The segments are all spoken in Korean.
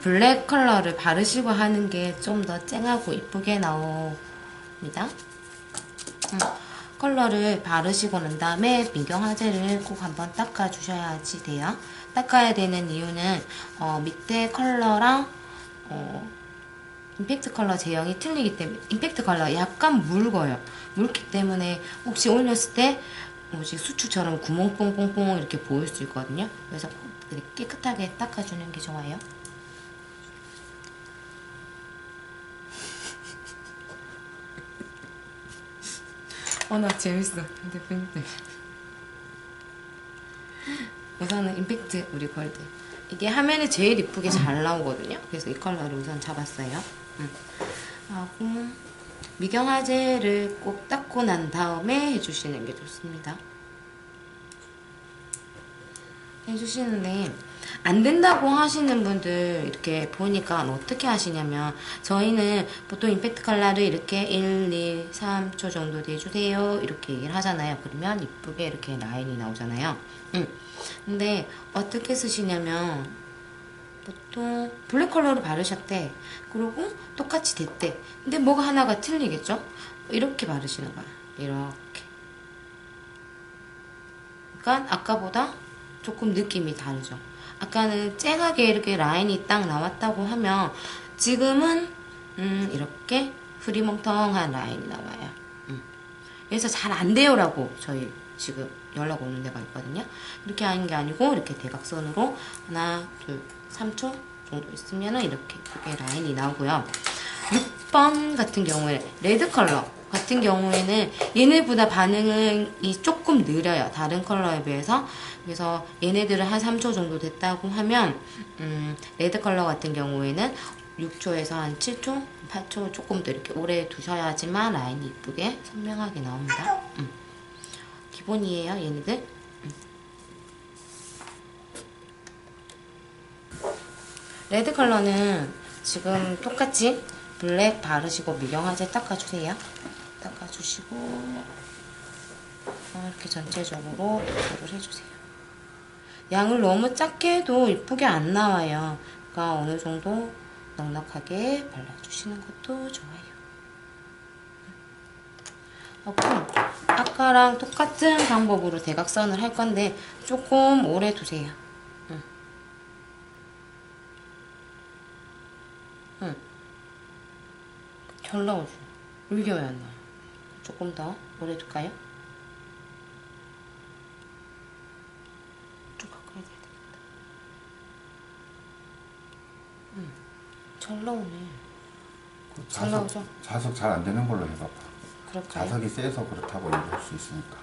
블랙 컬러를 바르시고 하는 게 좀 더 쨍하고 이쁘게 나옵니다. 음, 컬러를 바르시고 난 다음에 미경 화재를 꼭 한번 닦아 주셔야지 돼요. 닦아야 되는 이유는 어, 밑에 컬러랑 어, 임팩트 컬러 제형이 틀리기 때문에 임팩트 컬러 약간 묽어요. 묽기 때문에 혹시 올렸을 때 뭐지 수축처럼 구멍 뽕뽕뽕 이렇게 보일 수 있거든요. 그래서 깨끗하게 닦아주는 게 좋아요. 어, 나 재밌어. 대표님. 우선은 임팩트 우리 골드. 이게 화면에 제일 이쁘게 잘 나오거든요. 그래서 이 컬러를 우선 잡았어요. 음. 하고 미경화제를 꼭 닦고 난 다음에 해주시는 게 좋습니다. 해주시는데 안 된다고 하시는 분들 이렇게 보니까 어떻게 하시냐면 저희는 보통 임팩트 컬러를 이렇게 1, 2, 3초 정도 내주세요. 이렇게 얘기를 하잖아요. 그러면 이쁘게 이렇게 라인이 나오잖아요. 음. 근데 어떻게 쓰시냐면 보통 블랙 컬러를 바르셨대. 그리고 똑같이 됐대. 근데 뭐가 하나가 틀리겠죠? 이렇게 바르시는 거야. 이렇게. 그러니까 아까보다 조금 느낌이 다르죠. 아까는 쨍하게 이렇게 라인이 딱 나왔다고 하면 지금은 음 이렇게 흐리멍텅한 라인이 나와요. 음. 그래서 잘 안 돼요라고 저희 지금 연락 오는 데가 있거든요. 이렇게 하는 게 아니고 이렇게 대각선으로 하나, 둘, 3초 정도 있으면은 이렇게 크게 라인이 나오고요. 6번 같은 경우에 레드 컬러 같은 경우에는 얘네보다 반응이 조금 느려요. 다른 컬러에 비해서. 그래서 얘네들은 한 3초 정도 됐다고 하면 음, 레드 컬러 같은 경우에는 6초에서 한 7초, 8초 조금 더 이렇게 오래 두셔야지만 라인이 이쁘게 선명하게 나옵니다. 음. 기본이에요, 얘네들. 음. 레드 컬러는 지금 똑같이 블랙 바르시고 미경화제 닦아주세요. 닦아주시고 어, 이렇게 전체적으로 도포를 해주세요. 양을 너무 작게 해도 이쁘게 안 나와요. 그러니까 어느 정도 넉넉하게 발라주시는 것도 좋아요. 하고 아까랑 똑같은 방법으로 대각선을 할 건데 조금 오래 두세요. 응. 응. 잘 나오죠? 왜안 나와요? 조금 더 오래 둘까요? 좀 가까이 돼야 되겠다. 응. 잘 나오네. 잘 나오죠? 자석 잘 안 되는 걸로 해봐봐. 그럴까요? 자석이 세서 그렇다고 얘기할 수 있으니까.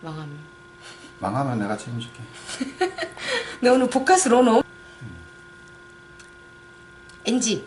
망하면. 망하면 내가 책임질게. 내 오늘 복카스로 넣어. NG.